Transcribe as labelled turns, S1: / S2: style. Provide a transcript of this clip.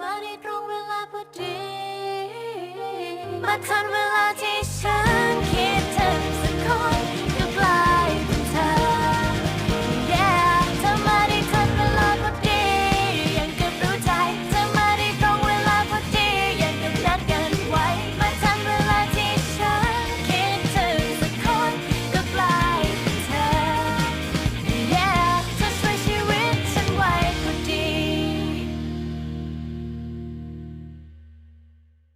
S1: มาในตรงเวลาพอดี มาทันเวลาที่